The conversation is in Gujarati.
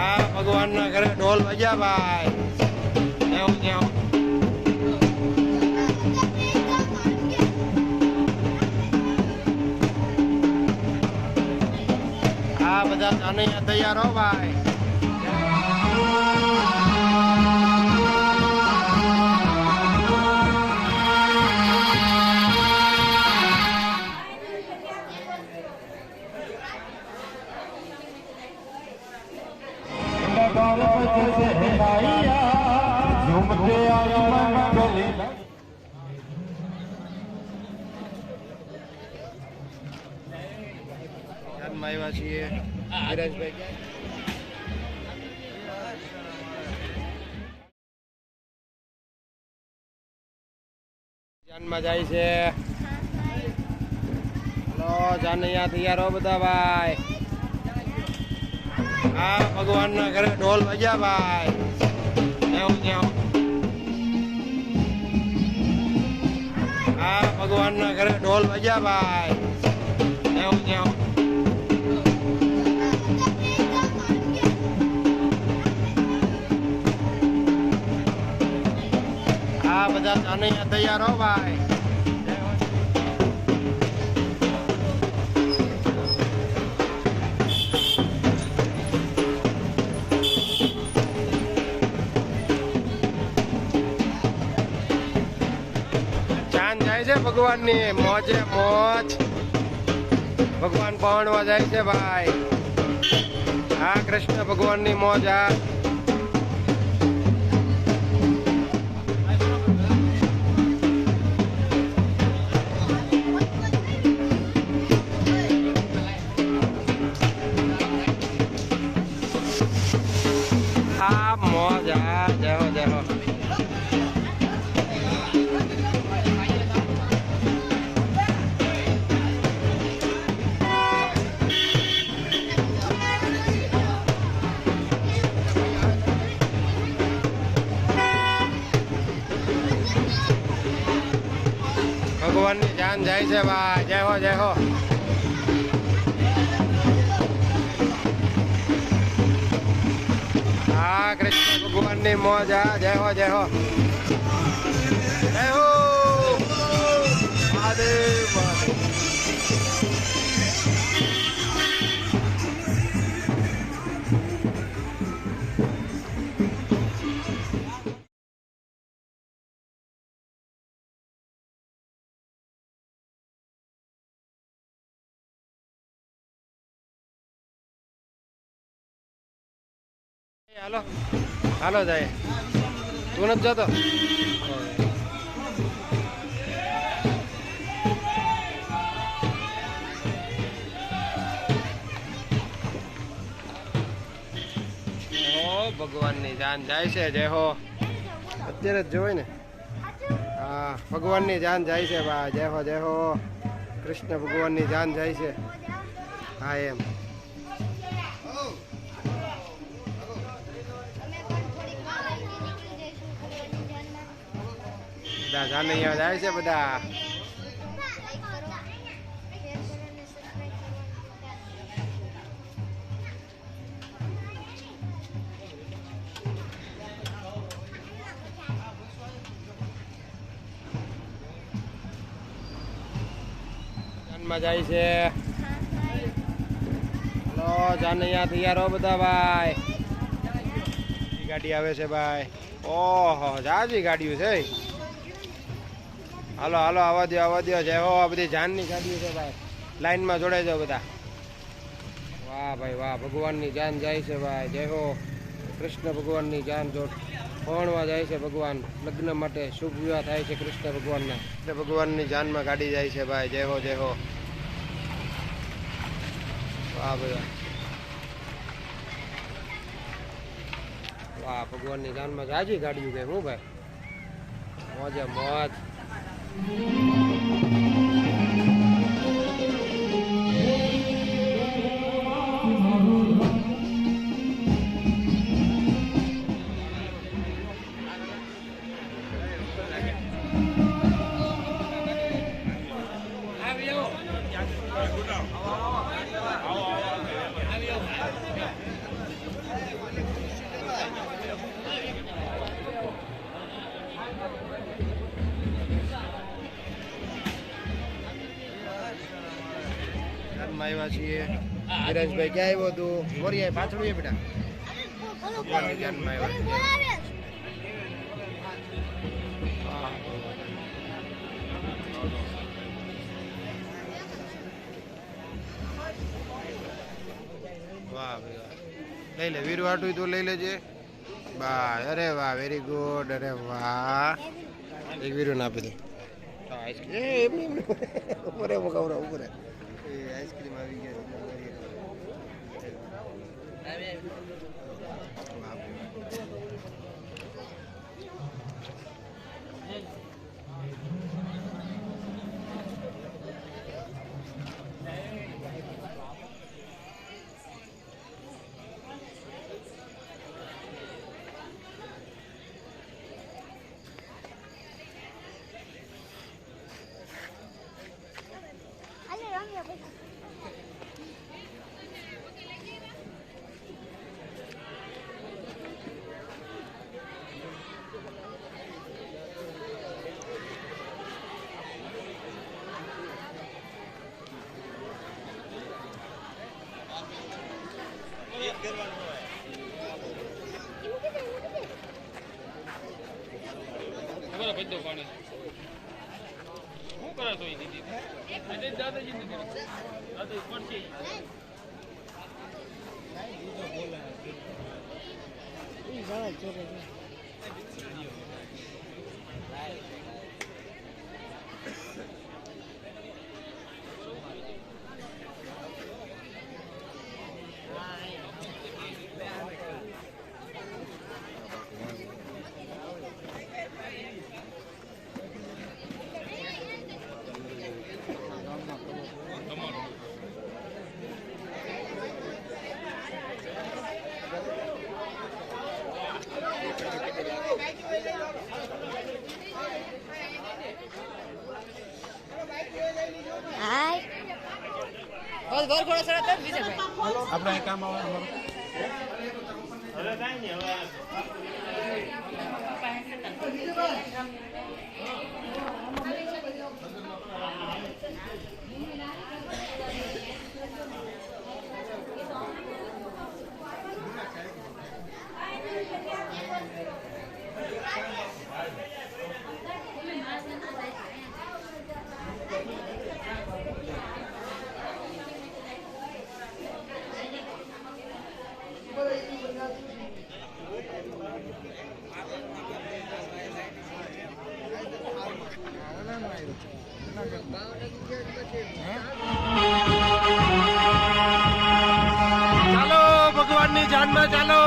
આ ભગવાનના ઘરે ઢોલ વાગ્યા ભાઈ. એવું ત્યાં આ બધા તૈયાર હો ભાઈ. આવ્યા છીએ જાનમાં જાય છે હલો જાનૈયા તૈયાર હો બધા ભાઈ હા ભગવાનના ઘરે ઢોલ વજા ભાઈ એવું ત્યાં હા ભગવાનના ઘરે ઢોલ ભાઈ એવું ત્યાં આ બધા તૈયાર હો ભાઈ જાય છે ભગવાનની. મોજે મોજ. ભગવાન પહોંચવા જાય છે ભાઈ. હા, કૃષ્ણ ભગવાનની મોજ આ આ મોજ આ જહો જહો ભગવાનની જાન જાય છે ભાઈ જય હો જય હો. હા, કૃષ્ણ ભગવાનની મોજ આ જય હો જય હો. હાલો. હાલો જાય. તું નથી જતો? ભગવાનની જાન જાય છે, જય હો. અત્યારે જ જોવાય ને? હા, ભગવાનની જાન જાય છે ભાઈ જય હો જય હો. કૃષ્ણ ભગવાનની જાન જાય છે. હા, એમ. બધા જાનૈયા જાય છે બધા. જાનમાં જાય છે. હલો, જાનૈયા તૈયાર હો બધા ભાઈ. ગાડી આવે છે ભાઈ. ઓહો, જાજી ગાડીઓ છે. હાલો હાલો, આવા દો આવા દો જય હો, આ બધી જાનની ગાડીઓ છે ભાઈ. લાઈનમાં જોડાઈ જાઓ બધા. વાહ ભાઈ, વાહ, ભગવાનની જાન જાય છે ભાઈ. જય હો. કૃષ્ણ ભગવાનની જાન જોડ. પહોણવા જાય છે ભગવાન. લગ્ન માટે શુભ વિવાહ થાય છે કૃષ્ણ ભગવાનના. કૃષ્ણ ભગવાનની જાનમાં ગાડી જાય છે ભાઈ. જય હો જય હો. વાહ ભાઈ, વાહ. ભગવાનની જાનમાં જાજી ગાડીઓ ગઈ હું ભાઈ? મોજે, મોજ. Good now. આવ્યા છીએ. વિરાજભાઈ ક્યાં આવ્યો તું મોરિયા પાછળ એ બેટા વાહ લઈ લે, વીરુ આટું તું લઈ લેજે. બા અરે વાહ વેરી ગુડ અરે વાહ. એક વીરુ ને આપી દે. એ, એમની એમની ઉપરે ઉપરે એ આઈસ્ક્રીમ આવી ગયા છે. વાહ ભાઈ. હાલે રમ્યા પછી ખબર દો પાણી. શું કરે તો એ દીદી? એટલે દાદાજી ને દીધી. દાદાજી પડશે હાય આપણે કામ આવે ચાલો ભગવાનની જાનમાં ચાલો.